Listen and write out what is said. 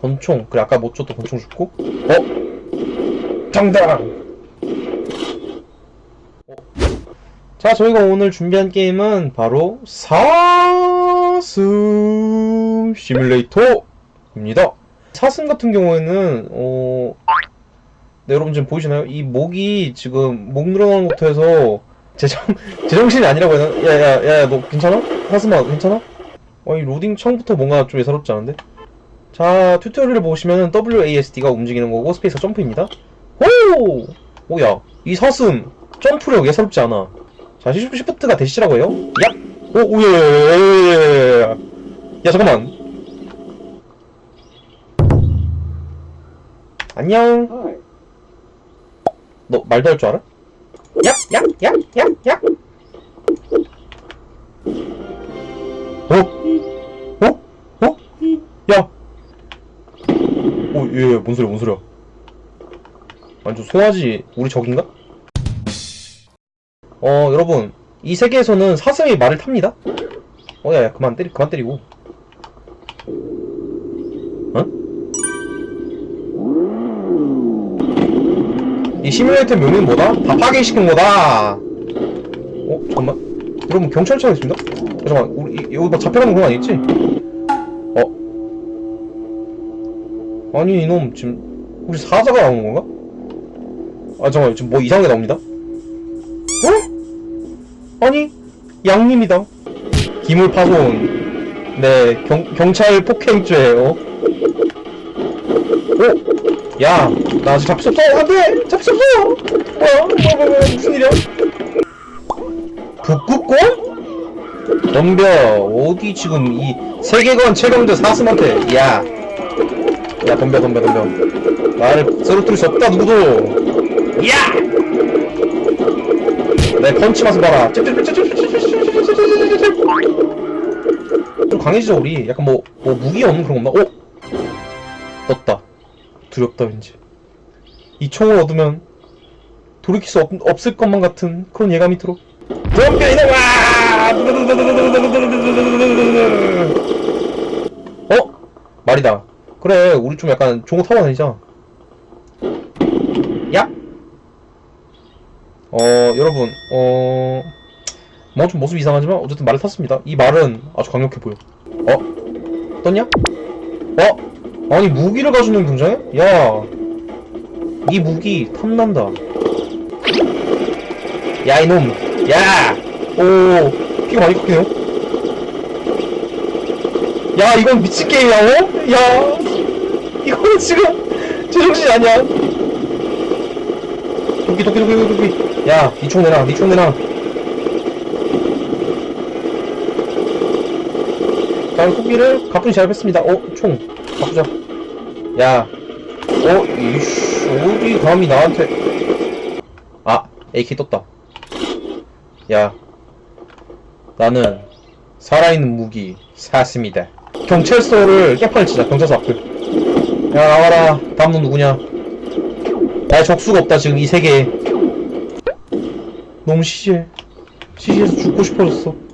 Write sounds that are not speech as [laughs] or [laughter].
권총. 그래, 아까 못 줬던 권총 죽고. 어? 정당! 어. 자, 저희가 오늘 준비한 게임은 바로 사슴 시뮬레이터입니다. 사슴 같은 경우에는, 어, 네, 여러분 지금 보이시나요? 이 목이 지금 목 늘어나는 것부터 해서 제정, [laughs] 제정신이 아니라고 해야 되나? 야, 야, 야, 야, 너 괜찮아? 사슴아, 괜찮아? 어, 이 로딩 처음부터 뭔가 좀 예사롭지 않은데? 자, 튜토리얼을 보시면은 WASD가 움직이는 거고 스페이스가 점프입니다. 오! 오야, 이 사슴 점프력 예사롭지 않아. 자, 시프트가 대시라고 해요. 야! 오, 오예! 예, 예, 예, 야, 잠깐만. 안녕. 너 말도 할 줄 알아? 야, 야, 야, 야, 야. 오, 얘, 얘, 뭔 소리야, 뭔 소리야? 완전 송아지, 우리 적인가? 어, 여러분. 이 세계에서는 사슴이 말을 탑니다. 어, 야, 야, 그만 때리, 그만 때리고. 어? 이 시뮬레이터 묘미는 뭐다? 다 파괴시킨 거다! 어, 잠깐만. 여러분, 경찰차 있습니다? 어, 잠깐만, 우리, 이- 여기 뭐 잡혀가는 건 아니겠지? 아니, 이놈, 지금, 혹시 사자가 나오는 건가? 아, 잠깐만, 지금 뭐 이상한 게 나옵니다? 어? 아니, 양님이다. 기물 파손. 네, 경, 경찰 폭행죄, 어? 오! 야, 나 아직 잡힐 수 없어! 안 돼! 잡힐 수 없어! 어? 뭐야, 뭐야, 뭐야, 무슨 일이야? 북극곰? 덤벼, 어디 지금 이 세계관 최강자 사슴한테, 야. 야, 덤벼, 덤벼, 덤벼. 나를 쓰러뜨릴 수 없다, 누구도! 야! 내 펀치 맛을 봐라. 좀 강해지자, 우리. 약간 뭐, 뭐, 무기 없는 그런 거 없나? 오! 떴다. 두렵다 왠지 이 총을 얻으면 돌이킬 수 없, 없을 것만 같은 그런 예감이 들어 덤벼 이놈아 어? 말이다 그래 우리 좀 약간 종호 타고 다니자 야? 어 여러분 어... 뭐 좀 모습이 이상하지만 어쨌든 말을 탔습니다 이 말은 아주 강력해 보여 어? 떴냐? 어? 아니 무기를 가지는 등장해? 야, 이 무기 탐난다. 야 이놈, 야, 오, 피가 많이 꺾이네요. 야 이건 미친 게임이야, 어? 야, 지금 제정신이 아니야. 도끼 도끼 도끼 도끼. 야, 니총 내놔, 니총 내놔. 자, 토끼를 가뿐히 제압했습니다. 어, 총. 바꾸자. 야. 어, 이씨, 어디 감히 나한테. 아, AK 떴다. 야. 나는 살아있는 무기, 사슴이다. 경찰서를 깨판을 치자, 경찰서 앞을. 야, 나와라. 다음 놈 누구냐? 나의 적수가 없다, 지금 이 세계에. 너무 시시해. 시시해서 죽고 싶어졌어.